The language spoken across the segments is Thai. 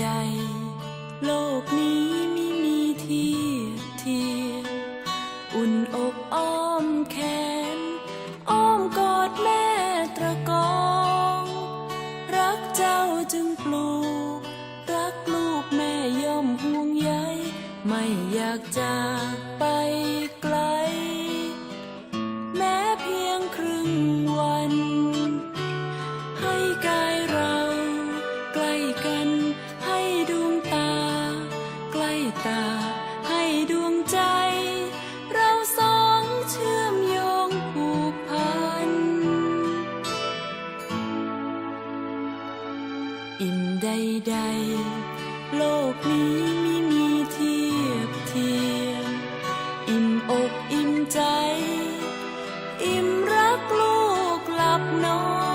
ใด โลกนี้ไม่มีทียบเทียมอุ่นอกอ้อมแขน อ้อมกอดแม่ตระกอง รักเจ้าจึงปลูก รักลูกแม่ย่อมห่วงใยไม่อยากจากไปไกล แม้เพียงครึ่ง อิ่มใดๆ โลกนี้ไม่มีเทียบเทียม อิ่มอกอิ่มใจ อิ่มรักลูกหลับนอน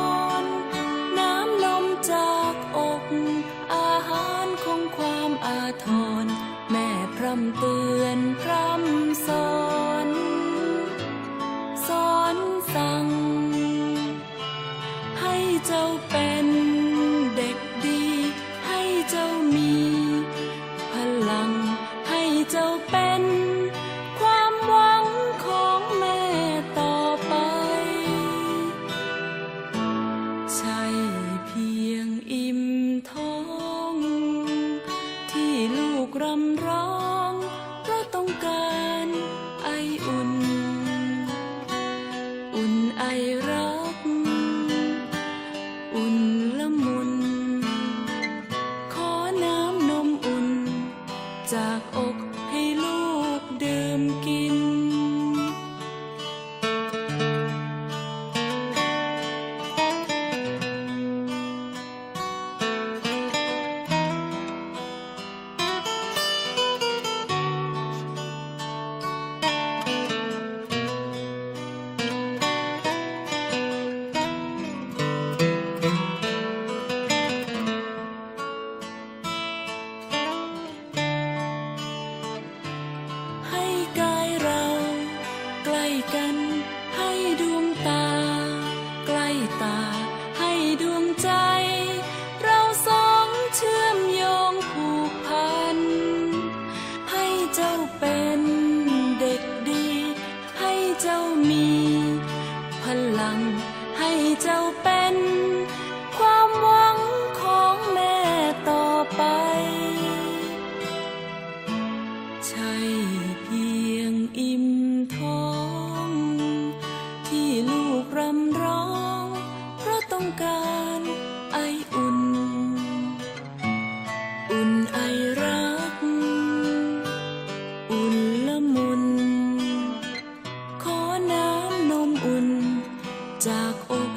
ให้ลูกดื่มกิน เจ้าเป็น ความหวังของแม่ต่อไป ใช่เพียงอิ่มท้อง ที่ลูกรำร้อง เพราะต้องการไออุ่น อุ่นไอรัก อุ่นละมุน ขอน้ำนมอุ่นจากอก